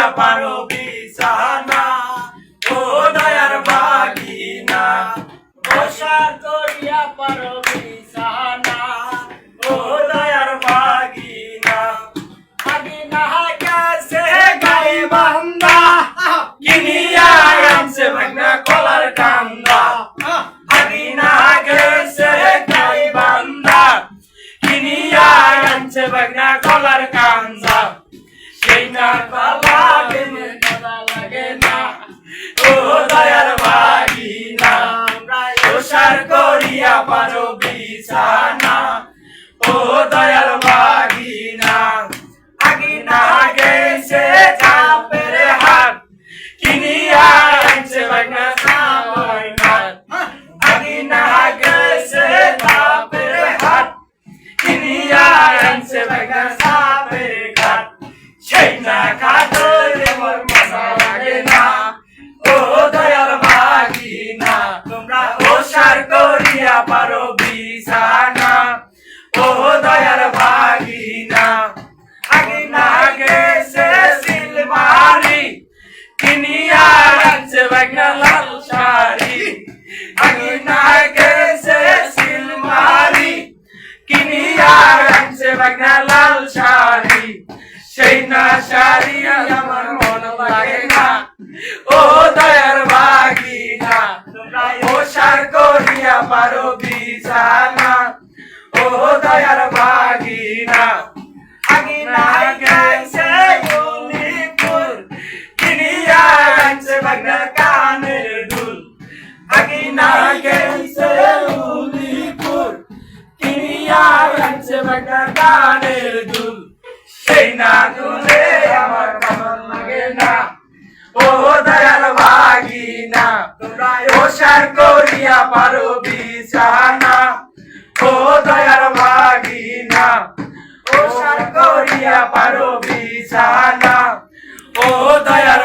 করিয়া পারো বিছানা ও দয়ার বাগিনা প্রসার করিয়া পারো বিছানা ও দয়ার বাগিনা আগে না গেছে গাই বান্দা কিনিয়া আনছে ভাগনা কলার কান্দা আগে না গেছে গাই বান্দা কিনিয়া আনছে ভাগনা কলার কান্দা সেই না কলা ও দয়াল বাগিনা আগিনা গেছে সিলমারি কিনিয়া আনছে বাগনা লাল শাড়ি। আগিনা গেছে সিলমারি কিনিয়া আনছে বাগনা লাল শাড়ি। সেই না শাড়ি আমার মন লাগে না। ও দয়ার তোমরা ও সার করিয়া পারো বিছানা। দয়ার বাগিনা আগিনা গেছে উলিপুর কিনিয়া আনছে বাগনা কানের দুল। আগিনা গেছে উলিপুর কিনিয়া আনছে বাগনা কানের দুল। সেই না দুলে আমার কেমন লাগে না। ও দয়াল বাগিনা তোমরা ওসার করিয়া পারো বিছানা। ও দয়াল বাগিনা ওসার করিয়া পারো বিছানা। ও দয়াল